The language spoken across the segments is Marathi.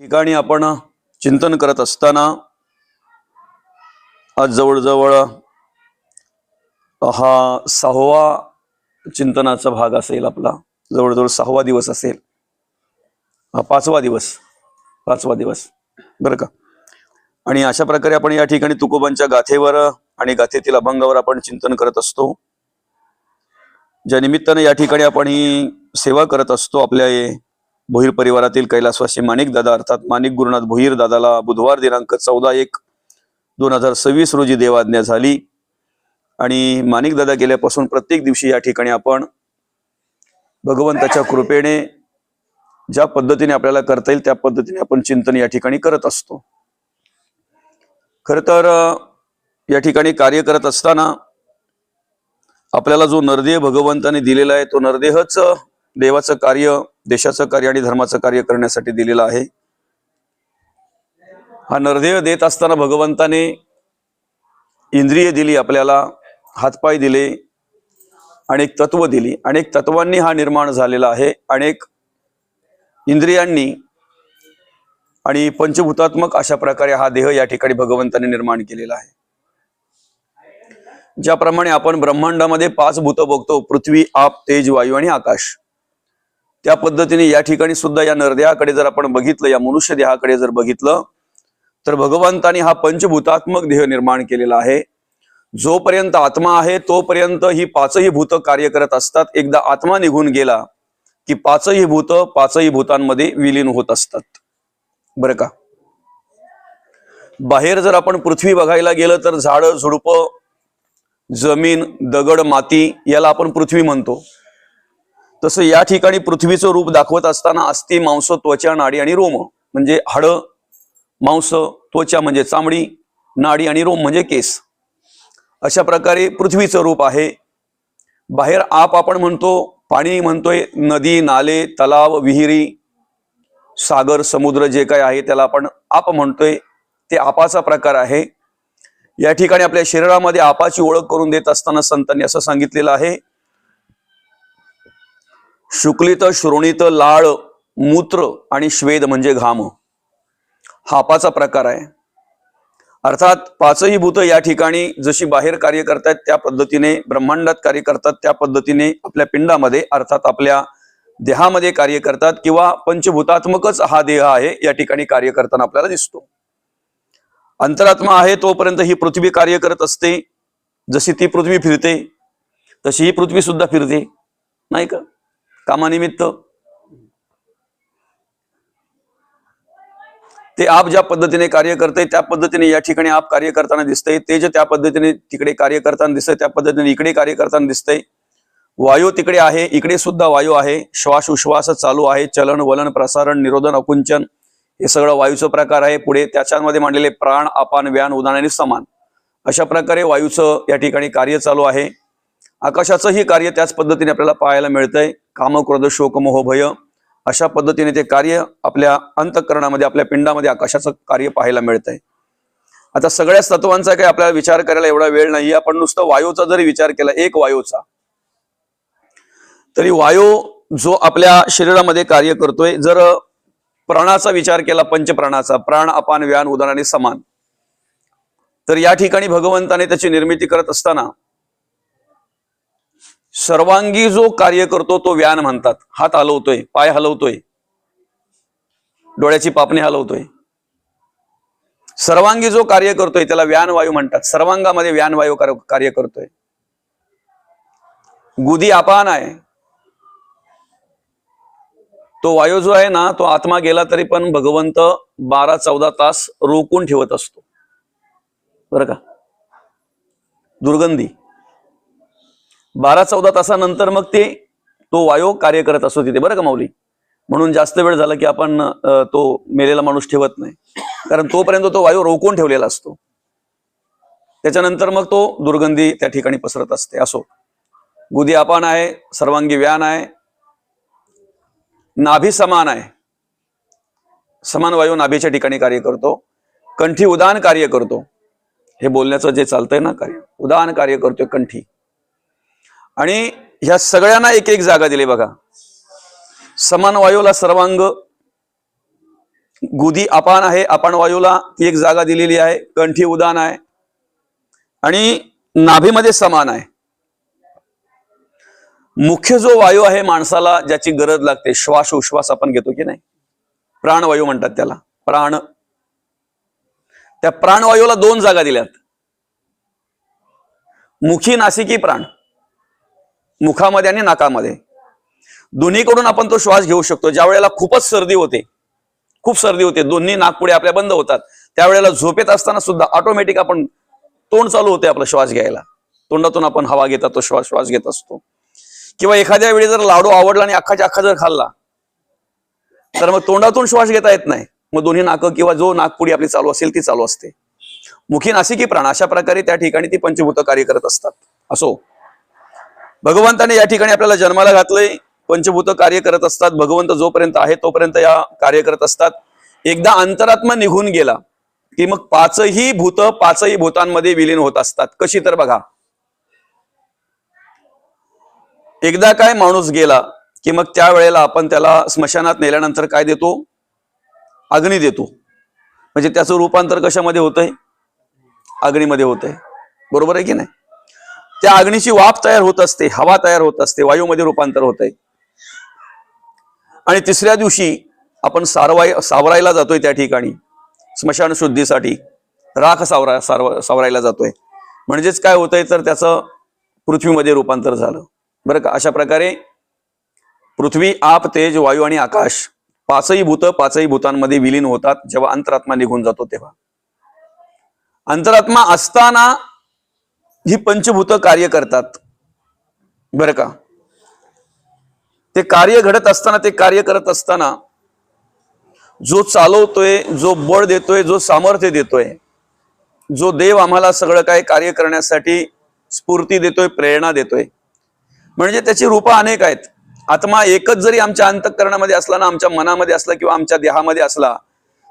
ठिकाणी आपण चिंतन करत असताना आज जवळजवळ हा सहावा चिंतनाचा भाग असेल आपला जवळजवळ सहावा दिवस असेल. हा पाचवा दिवस पाचवा दिवस बरं का? आणि अशा प्रकारे आपण या ठिकाणी तुकोबांच्या गाथेवर आणि गाथेतील अभंगावर आपण चिंतन करत असतो. ज्या निमित्ताने या ठिकाणी आपण ही सेवा करत असतो आपल्या भोईर परिवारातील कैलासवासी माणिक दादा अर्थात माणिक गुरुनाथ भोईर दादाला बुधवार दिनांक चौदा एक दोन हजार सव्वीस रोजी देवाज्ञा झाली. आणि माणिक दादा गेल्यापासून प्रत्येक दिवशी या ठिकाणी आपण भगवंताच्या कृपेने ज्या पद्धतीने आपल्याला करता येईल त्या पद्धतीने आपण चिंतन या ठिकाणी करत असतो. खर तर या ठिकाणी कार्य करत असताना आपल्याला जो नरदेह भगवंताने दिलेला आहे तो नरदेहच देवाचं कार्य देशाचं कार्य आणि धर्माचं कार्य करण्यासाठी दिलेलं आहे. हा नरदेह देत असताना भगवंताने इंद्रिय दिली आपल्याला हातपाय दिले अनेक तत्व दिली. अनेक तत्वांनी हा निर्माण झालेला आहे. अनेक इंद्रियांनी आणि पंचभूतात्मक अशा प्रकारे हा देह या ठिकाणी भगवंताने निर्माण केलेला आहे. ज्याप्रमाणे आपण ब्रह्मांडामध्ये पाच भूत बघतो पृथ्वी आप तेज वायू आणि आकाश. त्या पद्धतीने या ठिकाणी सुद्धा या नरदेहाकडे जर आपण बघितलं या मनुष्य देहाकडे जर बघितलं तर भगवंताने हा पंचभूतात्मक देह निर्माण केलेला आहे. जोपर्यंत आत्मा आहे तोपर्यंत ही पाचही भूत कार्य करत असतात. एकदा आत्मा निघून गेला की पाचही भूत पाचही भूतांमध्ये विलीन होत असतात. बरं का? बाहेर जर आपण पृथ्वी बघायला गेलं तर झाडं झुडपं जमीन दगड माती याला आपण पृथ्वी म्हणतो. तसं या ठिकाणी पृथ्वीचं रूप दाखवत असताना अस्थि मांस त्वचा नाडी आणि रोम म्हणजे हाड मांस त्वचा म्हणजे चामडी नाडी आणि रोम म्हणजे केस. अशा प्रकारे पृथ्वीचं रूप आहे. बाहेर आप आपण म्हणतो पाणी म्हणतोय नदी नाले तलाव विहिरी सागर समुद्र जे काय आहे त्याला आपण आप म्हणतोय ते आपाचा प्रकार आहे. या ठिकाणी आपल्या शरीरामध्ये आपाची ओळख करून देत असताना संतांनी असं सांगितलेलं आहे शुक्लित श्रोणीत लाळ मूत्र आणि श्वेद म्हणजे घाम. हा पाचा प्रकार आहे. अर्थात पाचही भूत या ठिकाणी जशी बाहेर कार्य करतात त्या पद्धतीने ब्रह्मांडात कार्य करतात त्या पद्धतीने आपल्या पिंडामध्ये अर्थात आपल्या देहामध्ये कार्य करतात किंवा पंचभूतात्मकच हा देह आहे या ठिकाणी कार्य करताना आपल्याला दिसतो. अंतरात्मा आहे तोपर्यंत ही पृथ्वी कार्य करत असते. जशी ती पृथ्वी फिरते तशी ही पृथ्वी सुद्धा फिरते. नाही का? कामानिमित्त. ते आप ज्या पद्धतीने कार्य करते त्या पद्धतीने या ठिकाणी आप कार्य करताना दिसतंय. ते जे त्या पद्धतीने तिकडे कार्य करताना दिसतंय त्या पद्धतीने इकडे कार्य करताना दिसतंय. वायू तिकडे आहे इकडे सुद्धा वायू आहे. श्वास उश्वास चालू आहे चलन वलन प्रसारण निरोधन अकुंचन हे सगळं वायूचं प्रकार आहे. पुढे त्याच्यामध्ये मांडलेले प्राण अपान व्यान उदान आणि समान. अशा प्रकारे वायूचं या ठिकाणी कार्य चालू आहे. आकाशाचंही कार्य त्याच पद्धतीने आपल्याला पाहायला मिळतंय. काम क्रोध शोक मोह भय अशा पद्धतीने ते कार्य आपल्या अंतकरणामध्ये आपल्या पिंडामध्ये आकाशाचं कार्य पाहायला मिळतंय. आता सगळ्याच तत्वांचा काही आपल्याला विचार करायला एवढा वेळ नाही आपण नुसतं वायूचा जरी विचार केला एक वायूचा तरी वायू जो आपल्या शरीरामध्ये कार्य करतोय जर प्राणाचा विचार केला पंचप्राणाचा प्राण अपान व्यान उदाहरणाने समान तर या ठिकाणी भगवंताने त्याची निर्मिती करत असताना सर्वांगी जो कार्य करतो तो व्यान म्हणतात. हात हलवतोय पाय हलवतोय. डोळ्याची पापणी हलवतोय. सर्वांगी जो कार्य करतोय त्याला व्यान वायू म्हणतात. सर्वांगामध्ये व्यान वायू कार्य- कार्य करतोय. गुदी अपान आहे. तो वायू जो आहे ना तो आत्मा गेला तरी पण भगवंत बारा चौदा तास रोखून ठेवत असतो. बरं का? दुर्गंधी. बारा चौदा तासानंतर मग ते तो वायू कार्य करत असतो तिथे. बरं का माऊली? म्हणून जास्त वेळ झाला की आपण तो मेलेला माणूस ठेवत नाही. कारण तोपर्यंत तो वायू रोखून ठेवलेला असतो. त्याच्यानंतर मग तो दुर्गंधी त्या ठिकाणी पसरत असते. असो. गुदी अपान आहे सर्वांगी व्यान आहे नाभी समान आहे. समान वायू नाभीच्या ठिकाणी कार्य करतो. कंठी उदान कार्य करतो. हे बोलण्याचं जे चालतंय ना कार्य. उदान कार्य करतोय कंठी. आणि ह्या सगळ्यांना एक एक जागा दिली बघा. समान वायूला सर्वांग. गुदी अपान आहे अपान वायूला ती एक जागा दिलेली आहे कंठी उदान आहे. आणि नाभीमध्ये समान आहे. मुख्य जो वायू आहे माणसाला ज्याची गरज लागते श्वास उश्वास आपण घेतो की नाही? प्राणवायू म्हणतात त्याला प्राण. त्या प्राणवायूला दोन जागा दिल्यात. मुखी नासिकी प्राण. मुखामध्ये आणि नाकामध्ये. दोन्हीकडून आपण तो श्वास घेऊ शकतो. ज्या वेळेला खूपच सर्दी होते खूप सर्दी होते दोन्ही नाकपुडे आपल्या बंद होतात. त्यावेळेला झोपेत असताना सुद्धा ऑटोमॅटिक आपण तोंड चालू होते आपला श्वास घ्यायला. तोंडातून आपण हवा घेतात तो श्वास श्वास घेत असतो. किंवा एखाद्या वेळी जर लाडू आवडला आणि अख्खाच्या अख्खा जर खाल्ला तर मग तोंडातून श्वास घेता येत नाही. मग दोन्ही नाकं किंवा जो नाकपुडी आपली चालू असेल ती चालू असते. मुखी नासिकी प्राण अशा प्रकारे त्या ठिकाणी ती पंचभूत कार्य करत असतात. असो. भगवंताने या ठिकाणी आपल्याला जन्माला घातलंय. पंचभूत कार्य करत असतात. भगवंत जोपर्यंत आहे तोपर्यंत या कार्य करत असतात. एकदा अंतरात्मा निघून गेला की मग पाचही भूत पाचही भूतांमध्ये विलीन होत असतात. कशी तर बघा. एकदा काय माणूस गेला की मग त्या वेळेला आपण त्याला स्मशानात नेल्यानंतर काय देतो? अग्नी देतो. म्हणजे त्याचं रूपांतर कशामध्ये होतंय? अग्नीमध्ये होतंय. बरोबर आहे की नाही? त्या अग्नीची वाफ तयार होत असते हवा तयार होत असते वायूमध्ये रूपांतर होत आहे आणि तिसऱ्या दिवशी आपण सारवाय सावरायला जातोय त्या ठिकाणी स्मशान शुद्धीसाठी राख सावरा सारव सावरायला जातोय. म्हणजेच काय होतंय तर त्याचं पृथ्वीमध्ये रूपांतर झालं. बरं का? अशा प्रकारे पृथ्वी आप तेज वायू आणि आकाश पाचही भूत पाचही भूतांमध्ये विलीन होतात जेव्हा अंतरात्मा निघून जातो तेव्हा. अंतरात्मा असताना ही पंचभूत कार्य करतात. बरं का? ते कार्य घडत असताना ते कार्य करत असताना जो चालवतोय जो बळ देतोय जो सामर्थ्य देतोय जो देव आम्हाला सगळं काय कार्य करण्यासाठी स्फूर्ती देतोय प्रेरणा देतोय म्हणजे त्याची रूपं अनेक आहेत. आत्मा एकच जरी आमच्या अंतःकरणामध्ये असला ना आमच्या मनामध्ये असला किंवा आमच्या देहामध्ये असला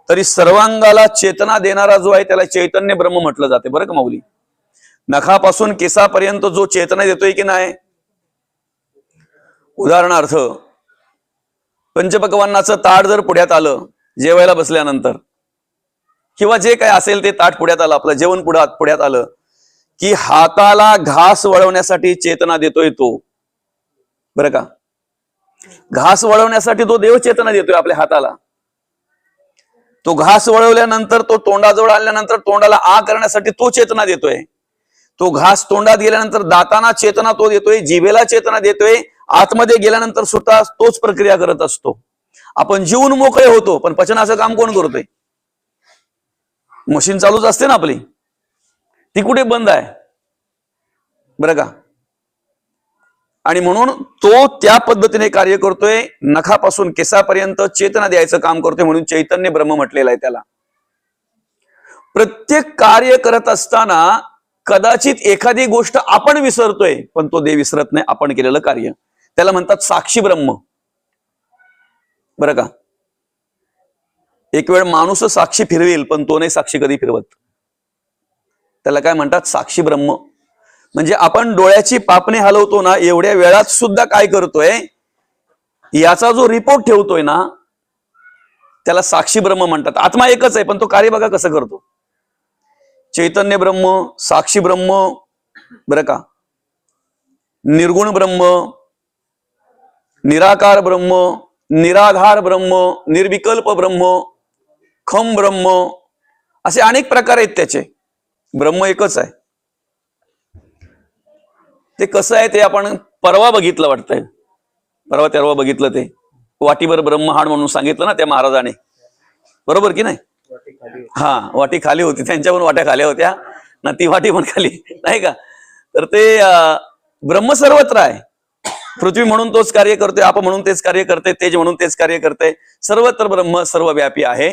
तरी सर्वांगाला चेतना देणारा जो आहे त्याला चैतन्य ब्रह्म म्हटलं जाते. बरं का माऊली? नखापासून केसापर्यंत जो चेतना देतोय की नाही? उदाहरणार्थ पंचपकवानाचं ताट जर पुढ्यात आलं जेवायला बसल्यानंतर किंवा जे काय असेल ते ताट पुढ्यात आलं आपलं जेवण पुढ्यात पुढ्यात आलं की हाताला घास वळवण्यासाठी चेतना देतोय तो. बरं का? घास वळवण्यासाठी तो देव चेतना देतोय आपल्या हाताला. तो घास वळवल्यानंतर तो तोंडाजवळ आल्यानंतर तोंडाला आ करण्यासाठी तो चेतना देतोय. तो घास तोंडात गेल्यानंतर दाताना चेतना तो देतोय जिभेला चेतना देतोय आतमध्ये गेल्यानंतर सुद्धा तोच प्रक्रिया करत असतो. आपण जीवन मोकळे होतो पण पचनाचं काम कोण करतोय? मशीन चालूच असते ना आपली. ती कुठे बंद आहे? बरं का? आणि म्हणून तो त्या पद्धतीने कार्य करतोय नखापासून केसापर्यंत चेतना द्यायचं काम करतोय म्हणून चैतन्य ब्रह्म म्हटलेलं आहे त्याला. प्रत्येक कार्य करत असताना कदाचित एखादी गोष्ट आपण विसरतोय पण तो देव विसरत नाही आपण केलेलं कार्य. त्याला म्हणतात साक्षी ब्रह्म. बरं का? एक वेळ माणूस साक्षी फिरवेल पण तो नाही साक्षी कधी फिरवत. त्याला काय म्हणतात? साक्षी ब्रह्म. म्हणजे आपण डोळ्याची पापणे हलवतो ना एवढ्या वेळात सुद्धा काय करतोय? याचा जो रिपोर्ट ठेवतोय ना त्याला साक्षी ब्रह्म म्हणतात. आत्मा एकच आहे पण तो कार्य बघा कसं करतो. चैतन्य ब्रह्म साक्षी ब्रह्म बरं का? निर्गुण ब्रह्म निराकार ब्रह्म निराधार ब्रह्म निर्विकल्प ब्रह्म खम ब्रह्म असे अनेक प्रकार आहेत त्याचे. ब्रह्म एकच आहे. ते कसं आहे ते आपण परवा बघितलं वाटतंय. परवा तेरवा बघितलं ते. वाटीभर ब्रह्महाड म्हणून सांगितलं ना त्या महाराजाने. बरोबर की नाही? हा वाटी खाली होती. त्यांच्या पण वाट्या खाल्या होत्या. ना ती वाटी पण खाली. नाही का? तर ते ब्रह्म सर्वत्र आहे. पृथ्वी म्हणून तोच कार्य करतोय आप म्हणून तेच कार्य करते तेज म्हणून तेच कार्य करते सर्वत्र ब्रह्म सर्वव्यापी आहे.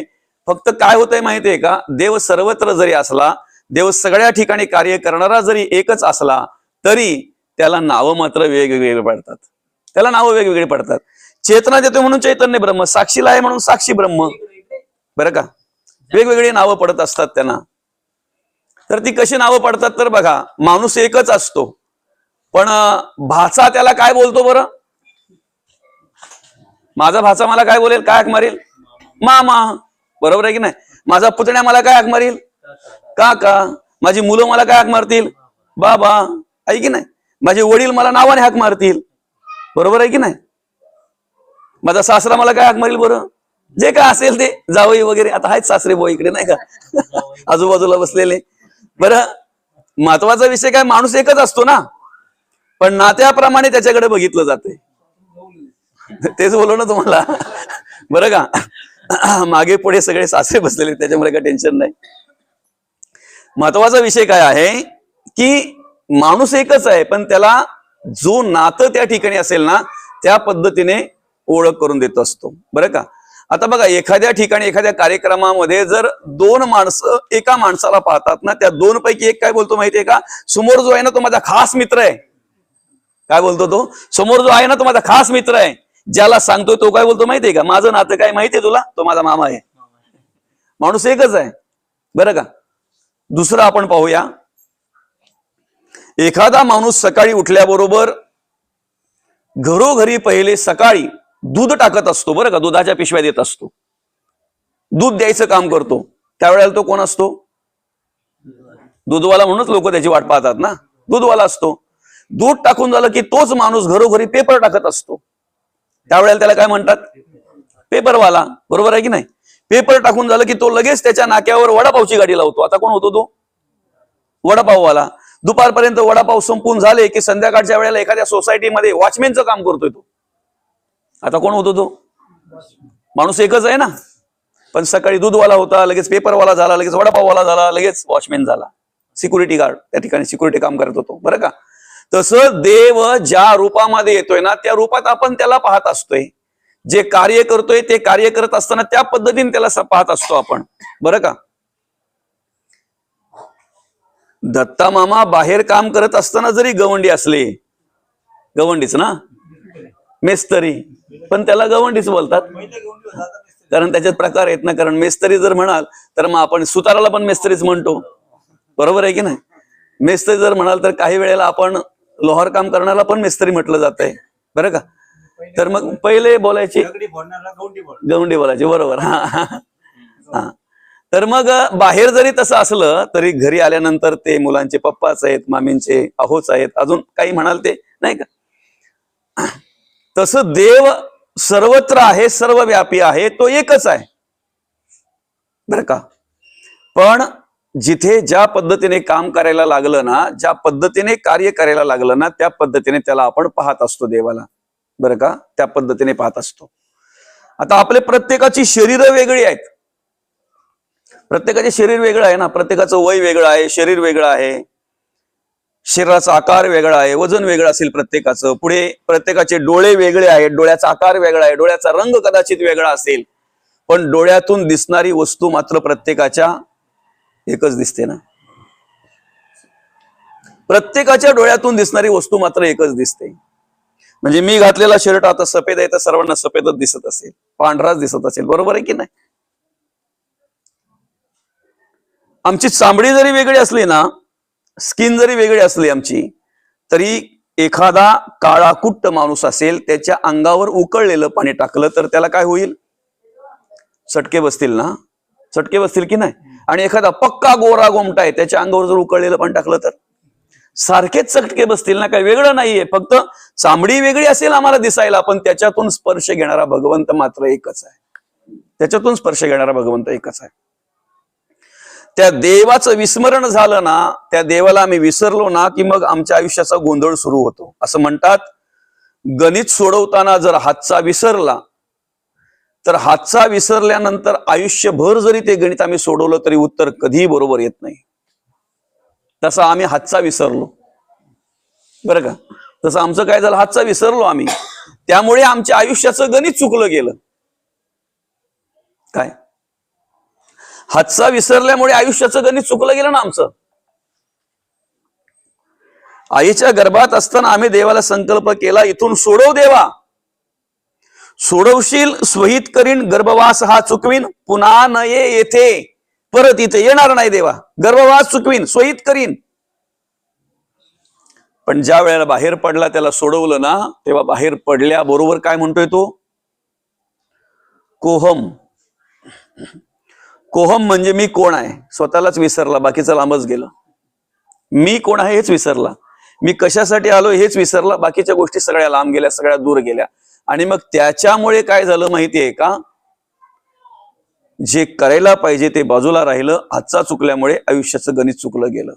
फक्त काय होतंय माहितीये का? देव सर्वत्र जरी असला देव सगळ्या ठिकाणी कार्य करणारा जरी एकच असला तरी त्याला नावं मात्र वेगवेगळे पडतात. त्याला नावं वेगवेगळी पडतात. चेतना देतोय म्हणून चैतन्य ब्रह्म साक्षीला आहे म्हणून साक्षी ब्रह्म. बरं का? वेगवेगळी नावं पडत असतात त्यांना. तर ती कशी नावं पडतात तर बघा माणूस एकच असतो. पण भाचा त्याला काय बोलतो बरं? माझा भाचा मला काय बोलेल? काय हाक मारेल? मामा. बरोबर आहे की नाही? माझा पुतण्या मला काय हाक मारील? काका. माझी मुलं मला काय हाक मारतील? बाबा. आहे की नाही? माझे वडील मला नावाने हाक मारतील. बरोबर आहे की नाही? माझा सासरा मला काय हाक मारील बरं? जे काय असेल ते जावई वगैरे आता आहेत सासरे भाऊ इकडे नाही का? आजूबाजूला बसलेले. बरं महत्त्वाचा विषय काय माणूस एकच असतो ना? पण नात्याप्रमाणे त्याच्याकडे बघितलं जाते तेच बोललो ना तुम्हाला. बरं का? मागे पुढे सगळे सासरे बसलेले त्याच्यामुळे काय टेन्शन नाही. महत्त्वाचा विषय काय आहे की माणूस एकच आहे पण त्याला जो नातं त्या ठिकाणी असेल ना त्या पद्धतीने ओळख करून देत असतो. बरं का? आता बघा एखाद्या ठिकाणी एखाद्या कार्यक्रमामध्ये जर दोन माणसं एका माणसाला पाहतात ना त्या दोन पैकी एक काय बोलतो माहितीये का? समोर जो आहे ना तो माझा खास मित्र आहे. काय बोलतो तो? समोर जो आहे ना तो माझा खास मित्र आहे. ज्याला सांगतोय तो काय बोलतो माहितीये का? माझं नातं काय माहितीये तुला? तो माझा मामा आहे. माणूस एकच आहे. बरं का? दुसरं आपण पाहूया. एखादा माणूस सकाळी उठल्याबरोबर घरोघरी पहिले सकाळी दूध टाकत असतो बरं का दुधाच्या पिशव्या देत असतो. दूध द्यायचं काम करतो. त्यावेळेला तो कोण असतो? दूधवाला म्हणूनच लोक त्याची वाट पाहतात ना. दूधवाला असतो. दूध टाकून झालं की तोच माणूस घरोघरी पेपर टाकत असतो. त्यावेळेला त्याला काय म्हणतात? पेपरवाला. बरोबर आहे की नाही? पेपर टाकून झालं की तो लगेच त्याच्या नाक्यावर वडापावची गाडी लावतो. आता कोण होतो तो? वडापाववाला. दुपारपर्यंत वडापाव संपून झाले की संध्याकाळच्या वेळेला एखाद्या सोसायटीमध्ये वॉचमॅनचं काम करतोय तो. आता कोण होतो तो? माणूस एकच आहे ना. पण सकाळी दूधवाला होता लगेच पेपरवाला झाला लगेच वडापाववाला झाला लगेच वॉचमॅन झाला. सिक्युरिटी गार्ड त्या ठिकाणी सिक्युरिटी काम करत होतो. बरं का? तसं देव ज्या रूपामध्ये येतोय ना त्या रूपात आपण त्याला पाहत असतोय. जे कार्य करतोय ते कार्य करत असताना त्या पद्धतीने त्याला पाहत असतो आपण. बरं का? दत्ता मामा बाहेर काम करत असताना जरी गवंडी असले गवंडीच ना? मेस्तरी. पण त्याला गवंडीच बोलतात. कारण त्याच्यात प्रकार आहेत ना कारण मेस्तरी जर म्हणाल तर मग आपण सुताराला पण मेस्तरीच म्हणतो. बरोबर आहे की नाही? मेस्तरी जर म्हणाल तर काही वेळेला आपण लोहार काम करण्याला पण मेस्तरी म्हटलं जात आहे बरं का? तर मग पहिले बोलायची गवंडी बोलायची बरोबर. हा हा. तर मग बाहेर जरी तसं असलं तरी घरी आल्यानंतर ते मुलांचे पप्पाच आहेत मामींचे अहोच आहेत अजून काही म्हणाल ते? नाही का? तसं देव सर्वत्र आहे सर्वव्यापी आहे तो एकच आहे. बर का? पण जिथे ज्या पद्धतीने काम करायला लागलं ना ज्या पद्धतीने कार्य करायला लागलं ना त्या पद्धतीने त्याला आपण पाहत असतो देवाला. बरं का? त्या पद्धतीने पाहत असतो. आता आपले प्रत्येकाची शरीर वेगळी आहेत. प्रत्येकाचे शरीर वेगळं आहे ना प्रत्येकाचं वय वेगळं आहे शरीर वेगळं आहे. शरीराचा आकार वेगळा आहे वजन वेगळं असेल प्रत्येकाचं पुढे प्रत्येकाचे डोळे वेगळे आहेत डोळ्याचा आकार वेगळा आहे डोळ्याचा रंग कदाचित वेगळा असेल पण डोळ्यातून दिसणारी वस्तू मात्र प्रत्येकाच्या एकच दिसते ना. प्रत्येकाच्या डोळ्यातून दिसणारी वस्तू मात्र एकच दिसते. म्हणजे मी घातलेला शर्ट आता सफेद आहे तर सर्वांना सफेदच दिसत असेल पांढराच दिसत असेल बरोबर आहे की नाही? आमची चांबडी जरी वेगळी असली ना स्किन जरी वेगळी असली आमची तरी एखादा काळाकुट्ट माणूस असेल त्याच्या अंगावर उकळलेलं पाणी टाकलं तर त्याला काय होईल? चटके बसतील ना? चटके बसतील की नाही? आणि एखादा पक्का गोरा गोमटा आहे त्याच्या अंगावर जर उकळलेलं पाणी टाकलं तर? सारखेच चटके बसतील ना? काही वेगळं नाहीये. फक्त चांबडी वेगळी असेल आम्हाला दिसायला पण त्याच्यातून स्पर्श घेणारा भगवंत मात्र एकच आहे. त्याच्यातून स्पर्श घेणारा भगवंत एकच आहे. त्या देवाचं विस्मरण झालं ना त्या देवाला आम्ही विसरलो ना की मग आमच्या आयुष्याचा गोंधळ सुरू होतो. असं म्हणतात गणित सोडवताना जर हातचा विसरला तर हातचा विसरल्यानंतर आयुष्यभर जरी ते गणित आम्ही सोडवलं तरी उत्तर कधीही बरोबर येत नाही. तसा आम्ही हातचा विसरलो. बरं का? तसं आमचं काय झालं? हातचा विसरलो आम्ही. त्यामुळे आमच्या आयुष्याचं गणित चुकलं गेलं. काय? हातचा विसरल्यामुळे आयुष्याचं गणित चुकलं गेलं ना आमचं. आईच्या गर्भात असताना आम्ही देवाला संकल्प केला इथून सोडव देवा. सोडवशील स्वहित करीन गर्भवास हा चुकवीन पुन्हा न येथे. परत इथे येणार नाही देवा. गर्भवास चुकवीन स्वहित करीन. पण ज्या वेळेला बाहेर पडला त्याला सोडवलं ना तेव्हा बाहेर पडल्याबरोबर काय म्हणतोय तो? कोहम. कोहम म्हणजे मी कोण आहे? स्वतःलाच विसरला बाकीचं लांबच गेलं. मी कोण आहे हेच विसरला. मी कशासाठी आलो हेच विसरला बाकीच्या गोष्टी सगळ्या लांब गेल्या सगळ्या दूर गेल्या. आणि मग त्याच्यामुळे काय झालं माहितीये का? जे करायला पाहिजे ते बाजूला राहिलं हातचा चुकल्यामुळे आयुष्याचं गणित चुकलं गेलं.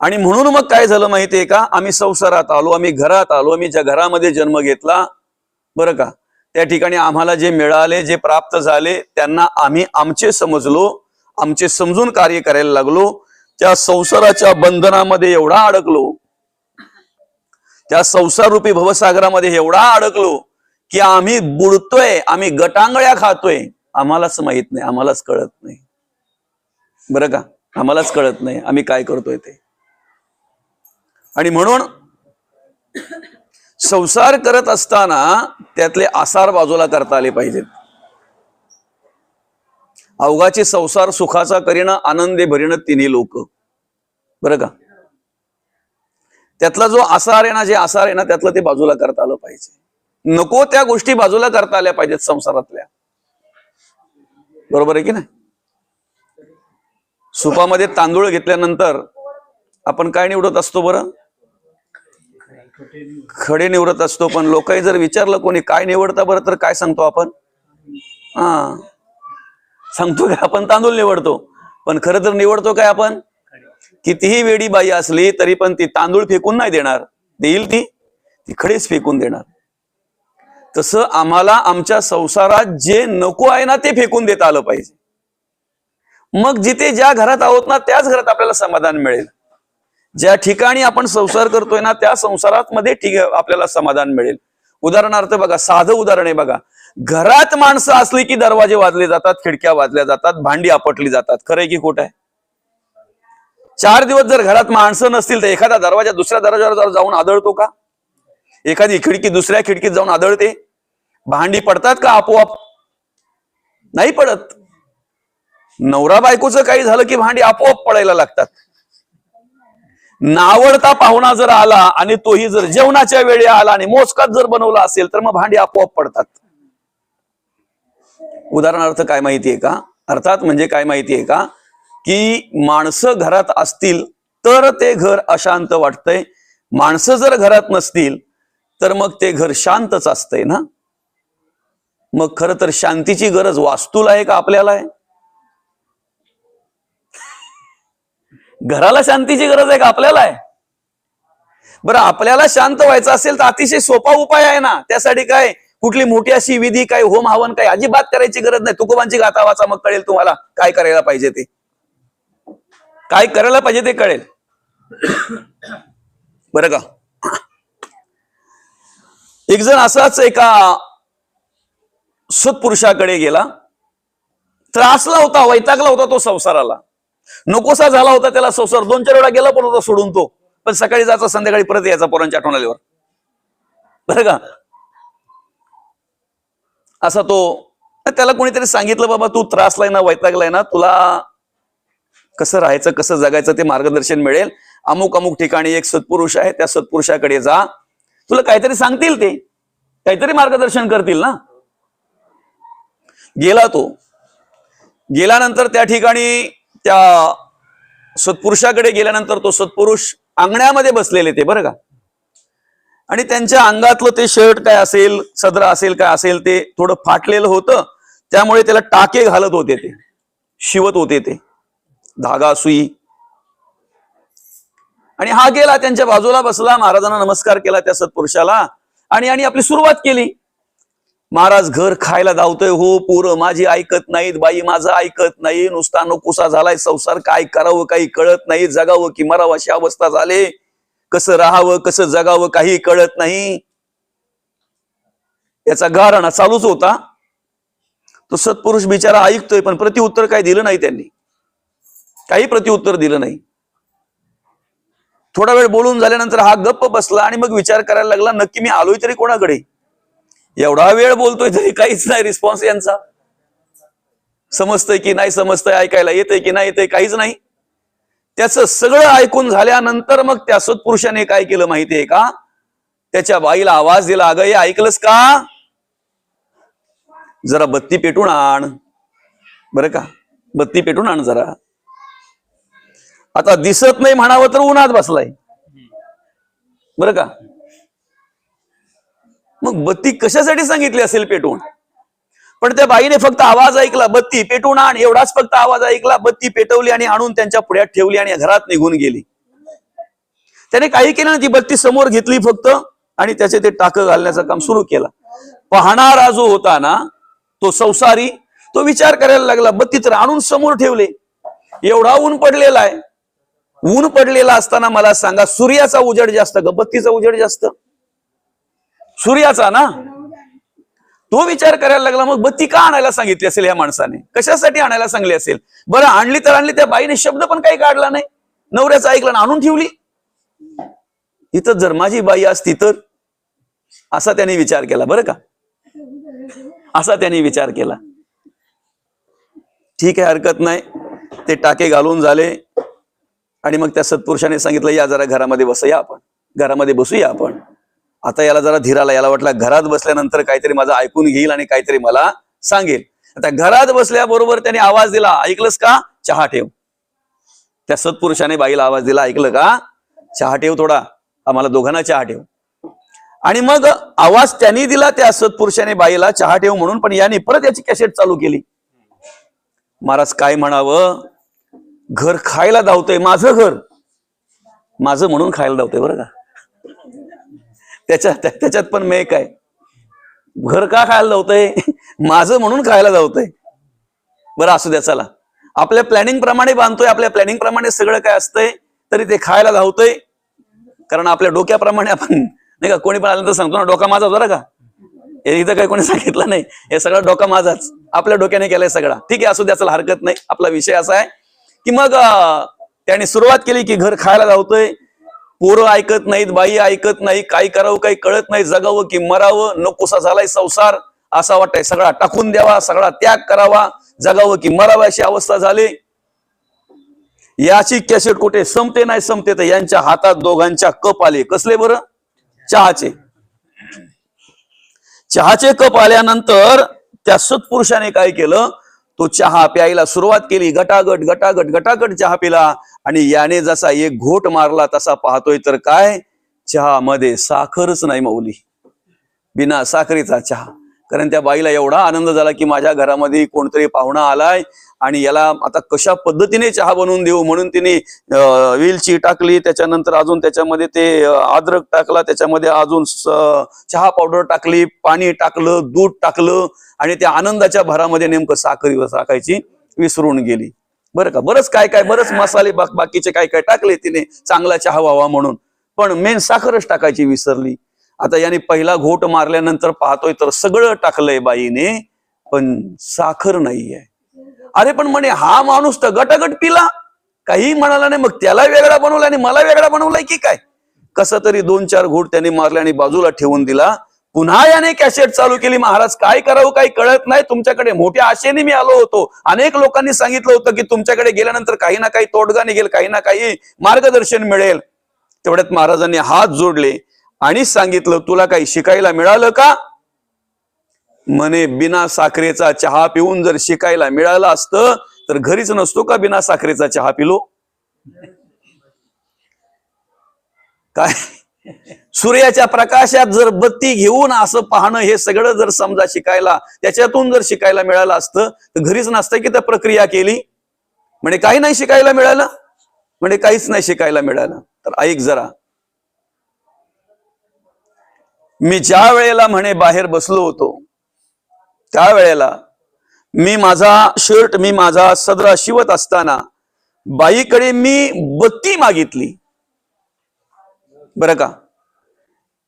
आणि म्हणून मग काय झालं माहितीये का? आम्ही संसारात आलो आम्ही घरात आलो आम्ही ज्या घरामध्ये जन्म घेतला बरं का? त्या ठिकाणी आम्हाला जे मिळाले जे प्राप्त झाले त्यांना आम्ही आमचे समजलो आमचे समजून कार्य करायला लागलो. त्या संसाराच्या बंधनामध्ये एवढा अडकलो. त्या संसार रूपी भवसागरामध्ये एवढा अडकलो की आम्ही बुडतोय आम्ही गटांगळ्या खातोय. आम्हालाच माहीत नाही आम्हालाच कळत नाही. बरं का? आम्हालाच कळत नाही आम्ही काय करतोय ते. आणि म्हणून संसार करत असताना त्यातले आसार बाजूला करता आले पाहिजेत. अवघाचे संसार सुखाचा करीनं आनंदे भरीनं तिन्ही लोक. बरं का? त्यातला जो आसार आहे ना जे आसार आहे ना त्यातलं ते बाजूला करता आलं पाहिजे. नको त्या गोष्टी बाजूला करता आल्या पाहिजेत संसारातल्या. बरोबर आहे की नाही? सुपामध्ये तांदूळ घेतल्यानंतर आपण काय निवडत असतो बरं? खडे निवडत असतो पण लोकही जर विचारलं कोणी काय निवडता बरं तर काय सांगतो आपण? हा. सांगतो काय आपण तांदूळ निवडतो. पण खरं तर निवडतो काय आपण? कितीही वेडी बाई असली तरी पण ती तांदूळ फेकून नाही देणार. देईल ती? ती खडेच फेकून देणार. तसं आम्हाला आमच्या संसारात जे नको आहे ना ते फेकून देता आलं पाहिजे. मग जिथे ज्या घरात आहोत ना त्याच घरात आपल्याला समाधान मिळेल. ज्या ठिकाणी आपण संसार करतोय ना त्या संसारात मध्ये ठीक आपल्याला समाधान मिळेल. उदाहरणार्थ बघा साधं उदाहरण आहे बघा. घरात माणसं असली की दरवाजे वाजले जातात खिडक्या वाजल्या जातात भांडी आपटली जातात. खरंय की खोट आहे? चार दिवस जर घरात माणसं नसतील तर एखादा दरवाजा दुसऱ्या दरवाजावर जाऊन आदळतो का? एखादी खिडकी दुसऱ्या खिडकीत जाऊन आदळते? भांडी पडतात का आपोआप? नाही पडत. नवरा बायकोचं काही झालं की भांडी आपोआप पडायला लागतात. नावडता पाहुणा जर आला आणि तोही जर जेवणाच्या वेळी आला आणि मोजकात जर बनवला असेल तर मग भांडी आपोआप पडतात. उदाहरणार्थ काय माहितीये का? अर्थात म्हणजे काय माहितीये का? की माणसं घरात असतील तर ते घर अशांत वाटतंय. माणसं जर घरात नसतील तर मग ते घर शांतच असतंय ना? मग खर तर शांतीची गरज वास्तूला आहे का आपल्याला आहे? घराला शांतीची गरज आहे का? आपल्याला आहे. बरं आपल्याला शांत व्हायचं असेल तर अतिशय सोपा उपाय आहे ना. त्यासाठी काय? कुठली मोठी अशी विधी काय होम हवन काय अजिबात करायची गरज नाही. तुकोबांची गाथा वाचा मग कळेल तुम्हाला काय करायला पाहिजे ते. काय करायला पाहिजे ते कळेल. बरं का? एक जण असाच एका सत्पुरुषाकडे गेला. त्रासला होता वैतागला होता तो संसाराला. नकोसा झाला होता त्याला संसार. दोन चार वेळा गेला पण होता सोडून तो. पण सकाळी जायचा संध्याकाळी परत यायचा पोरांच्या आठवण आल्यावर बरं का? असा तो त्याला कोणीतरी सांगितलं बाबा तू त्रासलाय ना वैतागलाय ना तुला कसं राहायचं कसं जगायचं ते मार्गदर्शन मिळेल. अमुक अमुक ठिकाणी एक सत्पुरुष आहे त्या सत्पुरुषाकडे जा. तुला काहीतरी सांगतील ते. काहीतरी मार्गदर्शन करतील ना. गेला तो. गेल्यानंतर त्या ठिकाणी त्या सत्पुरुषाकडे गेल्यानंतर तो सत्पुरुष अंगण्यामध्ये बसलेले ते बरं का? आणि त्यांच्या अंगातलं ते शर्ट काय असेल सदर असेल काय असेल ते थोडं फाटलेलं होतं. त्यामुळे त्याला टाके घालत होते ते. शिवत होते ते. धागा सुई. आणि हा गेला त्यांच्या बाजूला बसला महाराजांना नमस्कार केला त्या सत्पुरुषाला. आणि आणि आपली सुरुवात केली. महाराज घर खायला धावतोय. हो पोरं माझी ऐकत नाहीत बाई माझं ऐकत नाही. नुसता नकुसा झालाय संसार काय करावं काही कळत नाही. जगावं की मरावं अशी अवस्था झाले. कसं राहावं कसं जगावं काही कळत नाही. याचा गारणा चालूच होता. तो सत्पुरुष बिचारा ऐकतोय पण प्रतिउत्तर काही दिलं नाही त्यांनी. काही प्रतिउत्तर दिलं नाही. थोडा वेळ बोलून झाल्यानंतर हा गप्प बसला आणि मग विचार करायला लागला नक्की मी आलोय तरी कोणाकडे? एवढा वेळ बोलतोय तरी काहीच नाही रिस्पॉन्स यांचा. समजतंय की नाही समजतंय ऐकायला येतंय की नाही येतंय काहीच नाही. त्याचं सगळं ऐकून झाल्यानंतर मग त्या सत्पुरुषाने काय केलं माहितीये का? त्याच्या बाईला आवाज दिला अगं हे ऐकलंस का? जरा बत्ती पेटून आण. बरं का? बत्ती पेटून आण जरा. आता दिसत नाही म्हणावं तर उन्हात बसलाय. बरं का? मग बत्ती कशासाठी सांगितली असेल पेटवून? पण त्या बाईने फक्त आवाज ऐकला बत्ती पेटवून आण एवढाच फक्त आवाज ऐकला बत्ती पेटवली आणि आणून त्यांच्या पुढ्यात ठेवली आणि घरात निघून गेली. त्याने काही केलं ती बत्ती समोर घेतली फक्त आणि त्याचे ते टाकं घालण्याचं काम सुरू केलं. पाहणारा जो होता ना तो संसारी तो विचार करायला लागला बत्ती तर आणून समोर ठेवले. एवढा ऊन पडलेला आहे. ऊन पडलेला असताना मला सांगा सूर्याचा उजेड जास्त का बत्तीचा उजेड जास्त? सूर्याचा ना? तो विचार करायला लागला मग बत्ती का आणायला सांगितली असेल या माणसाने? कशासाठी आणायला सांगली असेल? बरं आणली तर आणली त्या बाईने शब्द पण काही काढला नाही. नवऱ्याचा ऐकला आणि आणून ठेवली. इथं जर माझी बाई असती तर? असा त्याने विचार केला बरं का? असा त्याने विचार केला. ठीक आहे हरकत नाही. ते टाके घालून झाले. आणि मग त्या सत्पुरुषाने सांगितलं या जरा घरामध्ये बसूया आपण. घरामध्ये बसूया आपण. आता याला जरा धीराला याला वाटलं घरात बसल्यानंतर काहीतरी माझं ऐकून घेईल आणि काहीतरी मला सांगेल. आता घरात बसल्याबरोबर त्याने आवाज दिला ऐकलंस का? चहा ठेव. त्या सत्पुरुषाने बाईला आवाज दिला ऐकलं का? चहा ठेव थोडा. आम्हाला दोघांना चहा ठेव. आणि मग आवाज त्यांनी दिला त्या सत्पुरुषाने बाईला चहा ठेव म्हणून पण याने परत याची कॅसेट चालू केली. महाराज काय म्हणावं? घर खायला धावतंय माझं घर. माझं म्हणून खायला धावतंय बरं का? त्याच्यात त्याच्यात पण मेक आहे. घर का खायला जावतंय माझं म्हणून खायला जावतंय बरं असू द्या चला. आपल्या प्लॅनिंग प्रमाणे बांधतोय आपल्या प्लॅनिंग प्रमाणे सगळं काय असतंय तरी ते खायला धावतंय कारण आपल्या डोक्याप्रमाणे आपण नाही का कोणी पण आलं तर सांगतो ना डोका माझा बरं का? हे इथं काही कोणी सांगितलं नाही. हे सगळं डोका माझाच. आपल्या डोक्याने केलाय सगळा. ठीक आहे असू द्या चला हरकत नाही. आपला विषय असा आहे की मग त्याने सुरुवात केली की घर खायला धावतोय पोरं ऐकत नाहीत बाई ऐकत नाही काय करावं काही कळत नाही जगावं की मरावं नकोसा झालाय संसार असा वाटाय सगळा टाकून द्यावा सगळा त्याग करावा जगावं की मरावं अशी अवस्था झाली. याची कॅसेट कुठे संपते नाही संपते तर यांच्या हातात दोघांच्या कप आले. कसले बरं? चहाचे. चहाचे कप आल्यानंतर त्या सत्पुरुषाने काय केलं? तो चहा प्यायला सुरुवात केली गटागट गटागट गटागट चहा पिला आणि याने जसा एक घोट मारला तसा पाहतोय तर काय? चहा मध्ये साखरच नाही मौली. बिना साखरेचा चहा. कारण त्या बाईला एवढा आनंद झाला की माझ्या घरामध्ये कोणतरी पाहुणा आलाय आणि याला आता कशा पद्धतीने चहा बनवून देऊ म्हणून तिने वेलची टाकली. त्याच्यानंतर अजून त्याच्यामध्ये ते अद्रक टाकला. त्याच्यामध्ये अजून चहा पावडर टाकली पाणी टाकलं दूध टाकलं आणि त्या आनंदाच्या भरामध्ये नेमकं साखर टाकायची विसरून गेली. बरं का? बरंच काय काय बरंच मसाले बाकीचे काय काय टाकले तिने. चांगला चहा व्हावा म्हणून. पण मेन साखरच टाकायची विसरली. आता याने पहिला घोट मारल्यानंतर पाहतोय तर सगळं टाकलंय बाईने पण साखर नाहीये. अरे पण म्हणे हा माणूस तर गटगट पिला. काही म्हणाला नाही मग त्याला वेगळा बनवला आणि मला वेगळा बनवलाय की काय? कसं तरी दोन चार घोट त्याने मारले आणि बाजूला ठेवून दिला. पुन्हा याने कॅसेट चालू केली. महाराज काय करावं काही कळत नाही तुमच्याकडे. मोठ्या आशेने मी आलो होतो. अनेक लोकांनी सांगितलं होतं की तुमच्याकडे गेल्यानंतर काही ना काही तोडगा निघेल काही ना काही मार्गदर्शन मिळेल. तेवढ्यात महाराजांनी हात जोडले. आणि सांगितलं तुला काही शिकायला मिळालं का? म्हणे बिना साखरेचा चहा पिऊन जर शिकायला मिळालं असतं तर घरीच नसतो का बिना साखरेचा चहा पिलो? काय? सूर्याच्या प्रकाशात जर बत्ती घेऊन असं पाहणं हे सगळं जर समजा शिकायला त्याच्यातून जर शिकायला मिळालं असतं तर घरीच नसतं की त्या प्रक्रिया केली? म्हणजे काही नाही शिकायला मिळालं. म्हणजे काहीच नाही शिकायला मिळालं. तर ऐक जरा मी ज्या वेळेला म्हणे बाहेर बसलो होतो त्या वेळेला मी माझा शर्ट मी माझा सदरा शिवत असताना बाईकडे मी बत्ती मागितली. बरं का?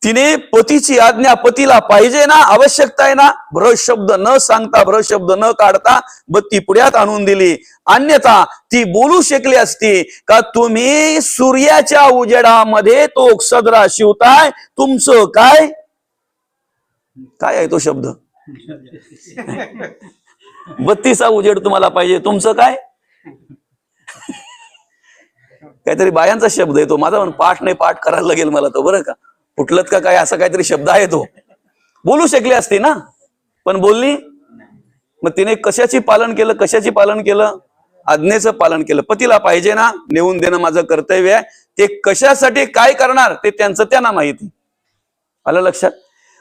तिने पतीची आज्ञा पतीला पाहिजे ना आवश्यकता आहे ना भ्र शब्द न सांगता भ्र शब्द न काढता बत्ती पुढ्यात आणून दिली. अन्यथा ती बोलू शकली असती का तुम्ही सूर्याच्या उजेडामध्ये तो सदरा शिवताय तुमचं काय काय आहे तो शब्द? बत्तीसा उजेड तुम्हाला पाहिजे. तुमचं काय? काहीतरी बायांचा शब्द आहे तो. माझा पण पाठ नाही पाठ करायला लागेल मला तो. बरं का? कुठलत का काय? असा काहीतरी शब्द आहे तो. बोलू शकले असती ना? पण बोलली? मग तिने कशाची पालन केलं? कशाची पालन केलं? आज्ञेचं पालन केलं. पतीला पाहिजे ना? नेऊन देणं माझं कर्तव्य आहे. ते कशासाठी काय करणार? ते त्यांचं त्यांना माहिती. आलं लक्षात?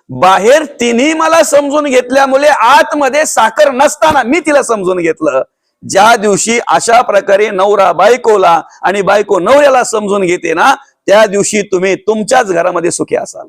बाहेर तिन्ही मला समजून घेतल्यामुळे आतमध्ये साखर नसताना मी तिला समजून घेतलं. ज्या दिवशी अशा प्रकारे नवरा बायकोला आणि बायको नवऱ्याला समजून घेते ना त्या दिवशी तुम्ही तुमच्याच घरामध्ये सुखी असाल.